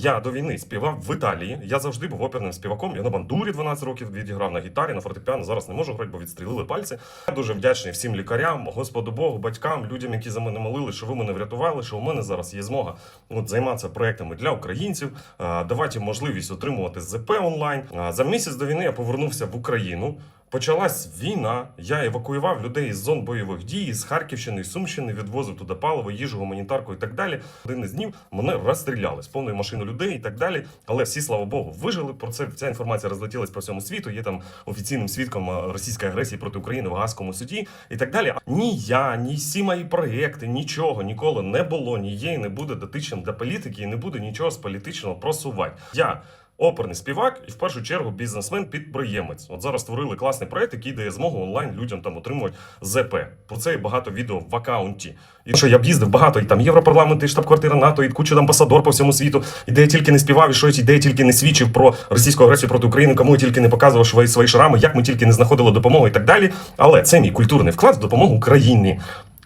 Я до війни співав в Італії. Я завжди був оперним співаком. Я на бандурі 12 років відіграв на гітарі, на фортепіано. Зараз не можу грати, бо відстрілили пальці. Я дуже вдячний всім лікарям, Господу Богу, батькам, людям, які за мене молили, що ви мене врятували, що у мене зараз є змога от, займатися проектами для українців, давати можливість отримувати ЗП онлайн. За місяць до війни я повернувся в Україну. Почалась війна. Я евакуював людей з зон бойових дій з Харківщини, з Сумщини, відвозив туди паливо, їжу, гуманітарку і так далі. Один із днів мене розстріляли з повною машиною людей і так далі. Але всі, слава Богу, вижили. Про це ця інформація розлетілась по всьому світу. Є там офіційним свідком е, російської агресії проти України в Гаазькому суді і так далі. Ні я, ні всі мої проекти, нічого ніколи не було, ні є і не буде дотичним до політики, і не буде нічого з політичного просувати. Я Оперний співак і в першу чергу бізнесмен-підприємець. От зараз створили класний проект, який дає змогу онлайн людям там отримувати ЗП. Про це є багато відео в акаунті. І що я б їздив багато, і там Європарламент, і штаб-квартира НАТО, і куча амбасадор по всьому світу. І де я тільки не співав, і що я де я тільки не свідчив про російську агресію проти України, кому я тільки не показував свої, свої шрами, як ми тільки не знаходили допомогу і так далі. Але це мій культурний вклад в допомогу Україні.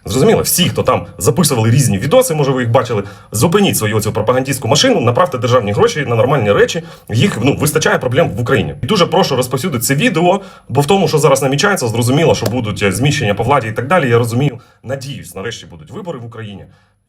Зрозуміло, всі, хто там записували різні відоси, може ви їх бачили, зупиніть свою цю пропагандистську машину, направте державні гроші на нормальні речі. Їх ну вистачає проблем в Україні. І дуже прошу розповсюдити це відео, бо в тому, що зараз намічається, зрозуміло, що будуть е, зміщення по владі і так далі. Я розумію, надіюсь, нарешті будуть вибори в Україні.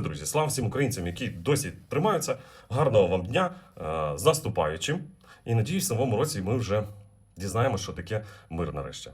друзі, слава всім українцям, які досі тримаються. Гарного вам дня е, з наступаючим. І надіюсь, в новому році ми вже дізнаємося, що таке мир нарешті.